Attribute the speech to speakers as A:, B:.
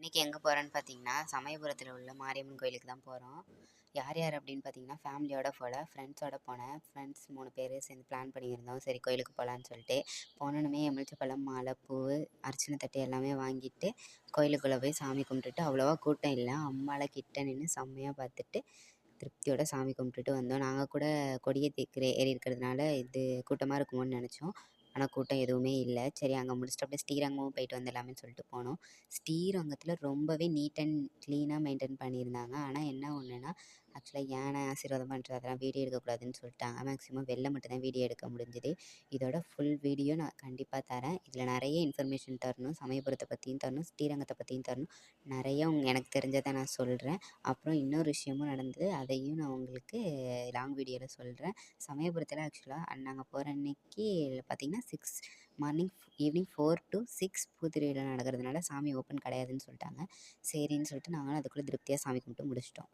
A: இன்றைக்கி எங்கே போகிறேன்னு பார்த்தீங்கன்னா சமயபுரத்தில் உள்ள மாரியம்மன் கோயிலுக்கு தான் போகிறோம் யார் யார் அப்படின்னு பார்த்தீங்கன்னா ஃபேமிலியோட போகல ஃப்ரெண்ட்ஸோட போனேன். ஃப்ரெண்ட்ஸ் மூணு பேர் சேர்ந்து பிளான் பண்ணியிருந்தோம். சரி கோயிலுக்கு போகலான்னு சொல்லிட்டு. போனோன்னுமே பழம் மாலை பூ அர்ச்சனை தட்டு எல்லாமே வாங்கிட்டு கோயிலுக்குள்ளே போய் சாமி கும்பிட்டுட்டு அவ்வளோவா கூட்டம் இல்லை. அம்மாவை கிட்ட நின்று செம்மையாக பார்த்துட்டு திருப்தியோட சாமி கும்பிட்டுட்டு வந்தோம். நாங்கள் கூட கொடியேற்றி ஏறி இருக்கிறதுனால இது கூட்டமாக இருக்குமோன்னு நினச்சோம். ஆனால் கூட்டம் எதுவுமே இல்லை. சரி அங்கே முடிச்சுட்டு அப்படியே ஸ்ரீரங்கமும் போயிட்டு வந்துடலாமேன்னு சொல்லிட்டு போனோம். ஸ்ரீரங்கத்தில் ரொம்பவே நீட் அண்ட் க்ளீனாக மெயின்டைன் பண்ணியிருந்தாங்க. ஆனால் என்ன ஒன்றுனா ஆக்சுவலாக யானை ஆசீர்வாதம் பண்ணுறது அதெல்லாம் வீடியோ எடுக்கக்கூடாதுன்னு சொல்லிட்டாங்க. மேக்ஸிமம் வெளில மட்டும்தான் வீடியோ எடுக்க முடிஞ்சுது. இதோட ஃபுல் வீடியோ நான் கண்டிப்பாக தரேன். இதில் நிறைய இன்ஃபர்மேஷன் தரணும். சமயபுரத்தை பற்றியும் தரணும். ஸ்ரீரங்கத்தை பற்றியும் தரணும். நிறைய உங்க எனக்கு தெரிஞ்சதை நான் சொல்கிறேன் அப்புறம் இன்னொரு விஷயமும் நடந்தது. அதையும் நான் உங்களுக்கு லாங் வீடியோவில் சொல்கிறேன் சமயபுரத்தில் ஆக்சுவலாக நாங்கள் போகிற அன்னைக்கு பார்த்திங்கன்னா six morning evening four to six பூத்திரையில் நடக்கிறதுனால சாமி ஓப்பன் கிடையாதுன்னு சொல்லிட்டாங்க. சரின்னு சொல்லிட்டு நாங்களும் அதுக்குள்ளே திருப்தியாக சாமி கும்பிட்டு முடிச்சிட்டோம்.